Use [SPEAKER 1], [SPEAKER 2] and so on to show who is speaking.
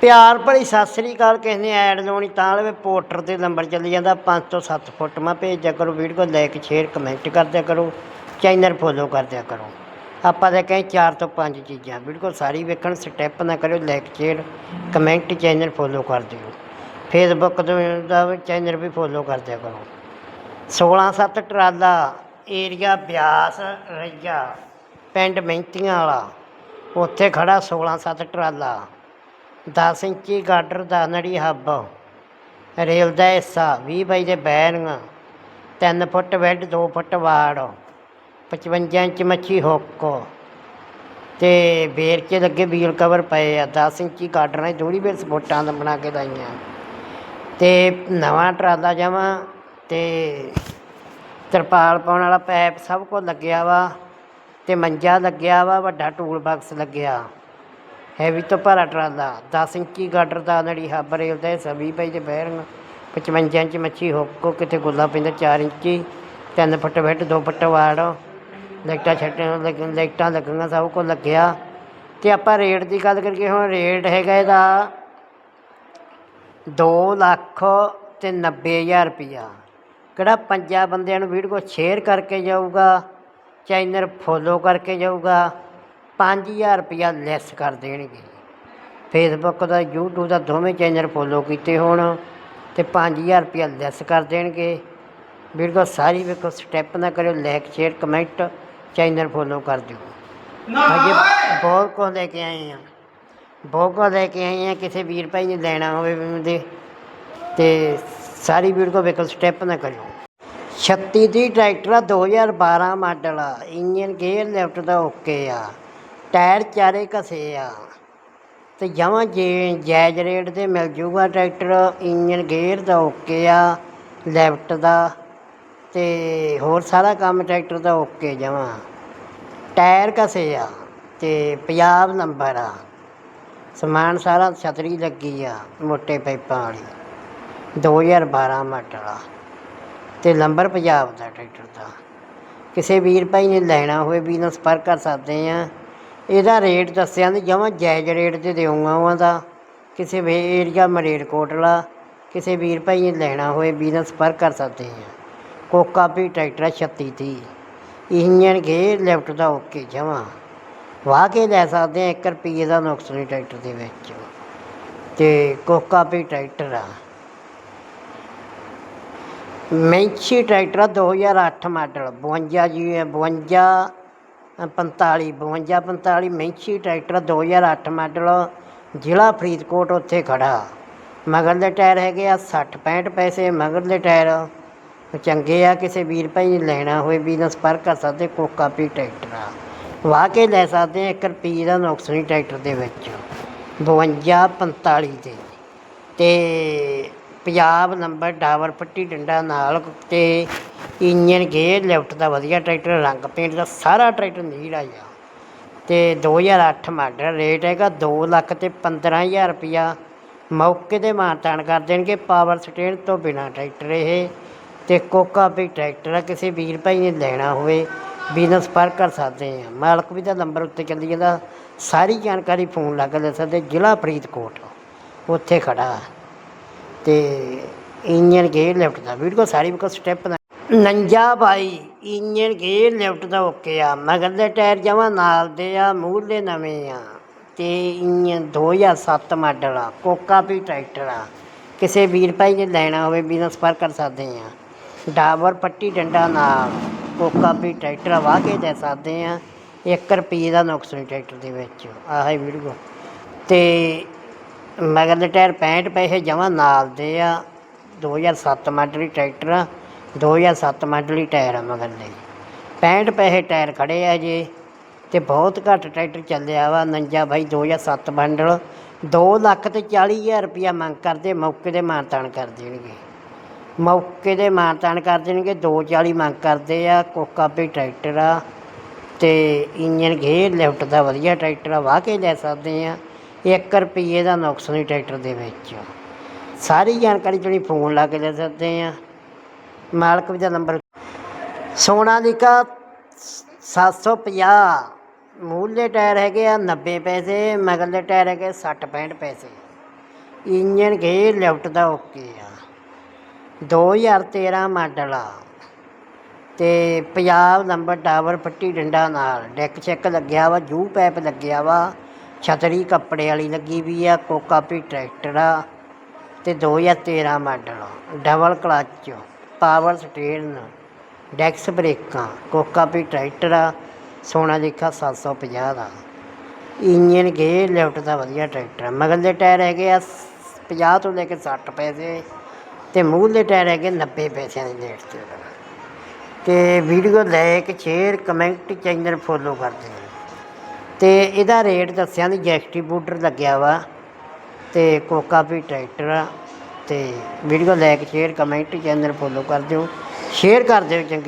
[SPEAKER 1] ਪਿਆਰ ਭਰੀ ਸਤਿ ਸ੍ਰੀ ਅਕਾਲ, ਕਿਸੇ ਨੇ ਐਡ ਲਾਉਣੀ ਤਾਂ ਲਵੇ, ਪੋਰਟਰ ਤੇ ਨੰਬਰ ਚੱਲੀ ਜਾਂਦਾ 5 ਤੋਂ 7 ਫੁੱਟ ਮੈਂ ਭੇਜਿਆ ਕਰੋ, ਵੀਡੀਓ ਲਾਈਕ, ਸ਼ੇਅਰ, ਕਮੈਂਟ ਕਰਦਿਆ ਕਰੋ, ਚੈਨਲ ਫੋਲੋ ਕਰਦਿਆ ਕਰੋ। ਆਪਾਂ ਤਾਂ ਕਹੇ 4 ਤੋਂ 5 ਚੀਜ਼ਾਂ, ਵੀਡੀਓ ਸਾਰੀ ਵੇਖਣ, ਸਟੈਪ ਨਾ ਕਰਿਓ, like, share, comment, channel follow ਕਰ ਦਿਓ। ਫੇਸਬੁੱਕ ਦਾ ਚੈਨਲ ਵੀ ਫੋਲੋ ਕਰਦਿਆ ਕਰੋ। 16 7 ਟਰਾਲਾ, ਏਰੀਆ ਬਿਆਸ, ਰਈਆ, ਪਿੰਡ ਮਹਿੰਤੀਆਂ ਵਾਲਾ, ਉੱਥੇ ਖੜਾ 16 7 ਟਰਾਲਾ। 10 ਇੰਚੀ ਗਾਡਰ ਦਾ ਨੜੀ ਹੱਬ। ਰੇਲ ਦਾ ਹਿੱਸਾ 20 ਬਾਈ ਦੇ ਬੈਰਿੰਗ 3 ਫੁੱਟ ਵੈਡ 2 ਫੁੱਟ ਵਾੜ 55 ਇੰਚ ਮੱਛੀ ਹੁੱਕ। ਤੇ ਬੇਰ 'ਚ ਲੱਗੇ ਵੀਲ ਕਵਰ ਪਏ ਆ 10 ਇੰਚੀ ਗਾਡਰਾਂ ਦੀ ਥੋੜੀ ਬੇਰ ਸਪੋਟਾਂ ਦਾ ਬਣਾ ਕੇ ਲਾਈਆਂ। ਤੇ ਨਵਾਂ ਟਰਾਲਾ ਜਾਵਾਂ ਤੇ ਤਰਪਾਲ ਪਾਉਣ ਵਾਲਾ ਪੈਪ ਸਭ ਕੁਝ ਲੱਗਿਆ ਵਾ, ਤੇ ਮੰਜਾ ਲੱਗਿਆ ਵਾ, ਵੱਡਾ ਟੂਲ ਬਾਕਸ ਲੱਗਿਆ। ਹੈਵੀ ਤੋਂ ਭਾਰਾ ਟਰਾਲਾ 10 ਇੰਚੀ ਗਾਡਰ ਦਾ ਨੜੀ ਹੱਬ ਰੇਲ ਦਾ ਹਿੱਸਾ 20 ਪਈ ਤੇ ਬੈਰੰਗ 55 ਇੰਚ ਮੱਛੀ ਹੁੱਕ ਕਿਤੇ ਗੁੱਲਾ ਪੈਂਦਾ 4 ਇੰਚੀ 3 ਫੁੱਟ ਬੈੱਡ 2 ਫੁੱਟ ਵਾੜ ਲਾਈਟਾਂ ਛੱਟਾਂ ਲੱਗਣ ਲਾਈਟਾਂ ਲੱਗੀਆਂ, ਸਭ ਕੁਝ ਲੱਗਿਆ। ਤੇ ਆਪਾਂ ਰੇਟ ਦੀ ਗੱਲ ਕਰੀਏ, ਹੁਣ ਰੇਟ ਹੈਗਾ ਇਹਦਾ 2 ਲੱਖ ਤੇ 90000 ਰੁਪਈਆ ਕਿਹੜਾ ਪੰਜਾਂ ਬੰਦਿਆਂ ਨੂੰ ਵੀਡੀਓ ਸ਼ੇਅਰ ਕਰਕੇ ਜਾਊਗਾ, ਚੈਨਲ ਫੋਲੋ ਕਰਕੇ ਜਾਊਗਾ 5000 ਰੁਪਈਆ ਲੈਸ ਕਰ ਦੇਣਗੇ। ਫੇਸਬੁੱਕ ਦਾ YouTube ਦਾ ਦੋਵੇਂ ਚੈਨਲ ਫੋਲੋ ਕੀਤੇ ਹੋਣ ਤੇ 5000 ਰੁਪਈਆ ਲੈਸ ਕਰ ਦੇਣਗੇ। ਵੀਡੀਓ ਸਾਰੀ ਵੇਖੋ ਸਟੈਪ ਨਾ ਕਰਿਓ like share comment channel follow ਕਰ ਦਿਓ। ਅਜੇ ਬਹੁਤ ਕੁਝ ਲੈ ਕੇ ਆਏ ਆ। ਬਹੁਤ ਕੁਝ ਲੈ ਕੇ ਆਏ ਆ ਕਿਸੇ ਵੀਰ ਭਾਈ ਨੇ ਲੈਣਾ ਹੋਵੇ ਵੀ ਦੇ ਤੇ ਸਾਰੀ ਵੀਡੀਓ ਵੇਖੋ ਸਟੈਪ ਨਾ ਕਰਿਓ। 36 ਦੀ ਟਰੈਕਟਰ ਆ 2012 ਮਾਡਲ ਆ। ਇੰਜਨ ਗੇਅਰ ਲੈਫਟ ਦਾ ਓਕੇ ਆ। ਟਾਇਰ ਚਾਰੇ ਘਸੇ ਆ। ਤੇ ਜਮਾਂ ਜੇ ਜਾਇਜ਼ ਰੇਟ ਤੇ ਮਿਲ ਜੂਗਾ ਟਰੈਕਟਰ ਇੰਜਨ ਗੇਅਰ ਦਾ ਓਕੇ ਆ, ਲੈਫਟ ਦਾ, ਤੇ ਹੋਰ ਸਾਰਾ ਕੰਮ ਟਰੈਕਟਰ ਦਾ ਓਕੇ ਜਮਾਂ। ਟਾਇਰ ਘਸੇ ਆ ਤੇ ਪੰਜਾਬ ਨੰਬਰ ਆ। ਸਮਾਨ ਸਾਰਾ ਛਤਰੀ ਲੱਗੀ ਆ ਮੋਟੇ ਪਾਈਪਾਂ ਵਾਲੀ। 2012 ਮਾਡਲ ਆ। ਤੇ ਨੰਬਰ ਪੰਜਾਬ ਦਾ ਟਰੈਕਟਰ ਦਾ ਕਿਸੇ ਵੀਰ ਭਾਈ ਨੇ ਲੈਣਾ ਹੋਵੇ ਵੀ ਨਾਲ ਸੰਪਰਕ ਕਰ ਸਕਦੇ ਆ। ਇਹਦਾ ਰੇਟ ਦੱਸਿਆ ਤੇ ਜਮਾਂ ਜਾਇਜ਼ ਰੇਟ ਤੇ ਦੇਊਂਗਾ ਉਹਨਾਂ ਦਾ। ਕਿਸੇ ਵੀ ਏਰੀਆ ਮਲੇਰਕੋਟਲਾ ਕਿਸੇ ਵੀਰ ਭਾਈ ਨੇ ਲੈਣਾ ਹੋਏ ਵੀ ਨਾਲ ਕਰ ਸਕਦੇ ਆ। ਕੋਕਾ ਵੀ ਟਰੈਕਟਰ ਆ 36 ਦੀ ਇੰਜਨ ਗੇਅਰ ਲੈਫਟ ਦਾ ਓਕੇ ਜਮਾਂ। ਵਾਹ ਕੇ ਲੈ ਸਕਦੇ ਆ 1 ਰੁਪਈਏ ਦਾ ਨੁਕਸ ਨਹੀਂ ਟਰੈਕਟਰ ਦੇ ਵਿੱਚ। ਤੇ ਕੋਕਾ ਵੀ ਟਰੈਕਟਰ ਆ। ਮੈਂਚੀ ਟਰੈਕਟਰ ਆ 2008 ਮਾਡਲ 52 ਜੀ 52 45 52 45 ਮੈਂਚੀ ਟਰੈਕਟਰ ਆ 2008 ਮਾਡਲ, ਜ਼ਿਲ੍ਹਾ ਫਰੀਦਕੋਟ ਉੱਥੇ ਖੜਾ ਮਗਰਲੇ ਟਾਇਰ ਹੈਗੇ ਆ 60 65 ਪੈਸੇ ਮਗਰਲੇ ਟਾਇਰ। ਚੰਗੇ ਆ ਕਿਸੇ ਵੀਰ ਭਾਈ ਨੇ ਲੈਣਾ ਹੋਵੇ ਵੀ ਨਾਲ ਸੰਪਰਕ ਕਰ ਸਕਦੇ ਕੋਕਾ ਪੀ ਟਰੈਕਟਰ ਆ। ਵਾਹ ਕੇ ਲੈ ਸਕਦੇ ਆ 1 ਰੁਪਈਏ ਦਾ ਨੁਕਸ ਨਹੀਂ ਟਰੈਕਟਰ ਦੇ ਵਿੱਚ। 52 45 ਦੇ ਤੇ ਪੰਜਾਬ ਨੰਬਰ ਡਾਵਰ ਪੱਟੀ, ਡੰਡਾ ਨਾਲ ਤੇ ਇੰਜਨ ਗੇਅਰ ਲੈਫਟ ਦਾ ਵਧੀਆ ਟਰੈਕਟਰ, ਰੰਗ ਪੇਂਟ ਦਾ ਸਾਰਾ ਟਰੈਕਟਰ ਨੀੜਾ ਆ ਤੇ 2008 ਮਾਡਲ ਰੇਟ ਹੈਗਾ 2 ਲੱਖ ਤੇ 15000 ਰੁਪਇਆ। ਮੌਕੇ ਤੇ ਮਾਨਤਾਨ ਕਰ ਦੇਣਗੇ ਪਾਵਰ ਸਟੇਨ ਤੋਂ ਬਿਨਾ ਟਰੈਕਟਰ ਇਹ। ਤੇ ਕੋਕਾ ਵੀ ਟਰੈਕਟਰ ਆ, ਕਿਸੇ ਵੀਰ ਭਾਈ ਨੇ ਲੈਣਾ ਹੋਵੇ, ਬਿਜ਼ਨਸ ਪਰ ਕਰ ਸਕਦੇ ਆ। ਮਾਲਕ ਵੀ ਦਾ ਨੰਬਰ ਉੱਤੇ ਚੱਲੀ ਜਾਂਦਾ। ਸਾਰੀ ਜਾਣਕਾਰੀ ਫੋਨ ਲੱਗ ਲੈ ਸਕਦੇ, ਜ਼ਿਲ੍ਹਾ ਫਰੀਦਕੋਟ। ਉੱਥੇ ਖੜਾ। ਤੇ ਇੰਜਨ ਗੇਅਰ ਲੈਫਟ ਦਾ, ਵੀਡੀਓ ਸਾਰੀ ਵੀ ਸਟੈਪ ਨੰਜਾ ਬਾਈ ਇੰਜਨ ਗੇਅਰ ਲਿਫਟ ਦਾ ਓਕੇ ਆ। ਮਗਰਲੇ ਟਾਇਰ ਜਮਾਂ ਨਾਲ ਦੇ ਆ, ਮੂਹਰਲੇ ਨਵੇਂ ਆ। ਤੇ ਇੰਜਨ 2007 ਮਾਡਲ ਆ, ਕੋਕਾ ਵੀ ਟਰੈਕਟਰ ਆ। ਕਿਸੇ ਵੀਰ ਭਾਈ ਨੇ ਲੈਣਾ ਹੋਵੇ, ਬਿਜ਼ਨਸ ਪਰ ਕਰ ਸਕਦੇ ਆ। ਡਾਬਰ ਪੱਟੀ ਡੰਡਾ ਨਾਲ ਕੋਕਾ ਵੀ ਟਰੈਕਟਰ ਆ, ਵਾਹ ਕੇ ਦੇ ਸਕਦੇ ਆ। 1 ਰੁਪਈਏ ਦਾ ਨੁਕਸ ਨਹੀਂ ਟਰੈਕਟਰ ਦੇ ਵਿੱਚ। ਆਹ ਹੀ ਵੀਡੀਓ ਤੇ ਮਗਰਲੇ ਟਾਇਰ 65 ਪੈਸੇ ਜਮਾਂ ਨਾਲ ਦੇ ਆ। 2007 ਮਾਡਲ ਟਰੈਕਟਰ ਆ। 2007 ਮਾਡਲ ਹੀ ਟਾਇਰ ਆ ਮਗਰਲੇ 65 ਪੈਸੇ ਟਾਇਰ ਖੜੇ ਆ ਜੇ, ਤੇ ਬਹੁਤ ਘੱਟ ਟਰੈਕਟਰ ਚੱਲਿਆ ਵਾ। ਨੰਜਾ ਭਾਈ 2007 ਮਾਡਲ 2 ਲੱਖ ਤੇ 40000 ਰੁਪਇਆ ਮੰਗ ਕਰਦੇ, ਮੌਕੇ ਦੇ ਮਾਨਤਾਨ ਕਰ ਦੇਣਗੇ। ਮੌਕੇ ਦੇ ਮਾਨਤਾਨ ਕਰ ਦੇਣਗੇ 240 ਮੰਗ ਕਰਦੇ ਆ, ਕੋਕਾ ਵੀ ਟਰੈਕਟਰ ਆ, ਤੇ ਇੰਜਨ ਗੇਅਰ ਲਿਫਟ ਦਾ ਵਧੀਆ ਟਰੈਕਟਰ ਆ, ਵਾਹ ਕੇ ਲੈ ਸਕਦੇ ਆ। 1 ਰੁਪਈਏ ਦਾ ਨੁਕਸ ਨਹੀਂ ਟਰੈਕਟਰ ਦੇ ਵਿੱਚ ਸਾਰੀ ਜਾਣਕਾਰੀ ਜਿਹੜੀ ਫੋਨ ਲਾ ਕੇ ਲੈ ਸਕਦੇ ਆ। ਮਾਲਕ ਵੀ ਦਾ ਨੰਬਰ ਸੋਨਾਲੀਕਾ 750 ਮੂਲੇ ਟਾਇਰ ਹੈਗੇ ਆ 90 ਪੈਸੇ, ਮਗਰਲੇ ਟਾਇਰ ਹੈਗੇ 60 65 ਪੈਸੇ। ਇੰਜਨ ਗੇਅਰ ਲਿਫਟ ਦਾ ਓਕੇ ਆ। 2013 ਮਾਡਲ ਆ। ਤੇ ਪੰਜਾਬ ਨੰਬਰ ਟਾਵਰ ਪੱਟੀ ਡੰਡਾ ਨਾਲ। ਡੈਕ ਚੈੱਕ ਲੱਗਿਆ ਵਾ, ਜੂ ਪੈਪ ਲੱਗਿਆ ਵਾ। ਛਤਰੀ ਕੱਪੜੇ ਵਾਲੀ ਲੱਗੀ ਵੀ ਆ ਕੋਕਾਪੀ ਟਰੈਕਟਰ ਆ। ਤੇ 2013 model double clutch. Power steering ਡੈਕਸ ਬ੍ਰੇਕਾਂ ਕੋਕਾਪੀ ਟਰੈਕਟਰ ਆ ਸੋਨਾ ਦੇਖਾ 750 ਦਾ। ਇੰਜਨ ਗੇਅਰ, ਲਿਫਟ ਦਾ ਵਧੀਆ ਟਰੈਕਟਰ ਆ। ਮਗਰਲੇ ਟਾਇਰ ਹੈਗੇ ਆ 50 ਤੋਂ ਲੈ ਕੇ 60 ਪੈਸੇ ਤੇ ਮੂਹਰਲੇ ਟਾਇਰ ਹੈਗੇ 90 ਪੈਸਿਆਂ ਦੇ ਰੇਟ ਤੇ। ਤੇ video like share comment channel follow ਕਰਦੇ ਦਿਓ ਤੇ ਇਹਦਾ ਰੇਟ ਦੱਸਿਆ ਨਹੀਂ ਜੈਸਟੀਬਿਊਟਰ ਲੱਗਿਆ ਵਾ ਤੇ ਕੋਕਾ ਵੀ ਟਰੈਕਟਰ ਆ। ਤੇ video like share comment channel follow ਕਰ ਦਿਓ। ਸ਼ੇਅਰ ਕਰ ਦਿਓ ਚੰਗੀ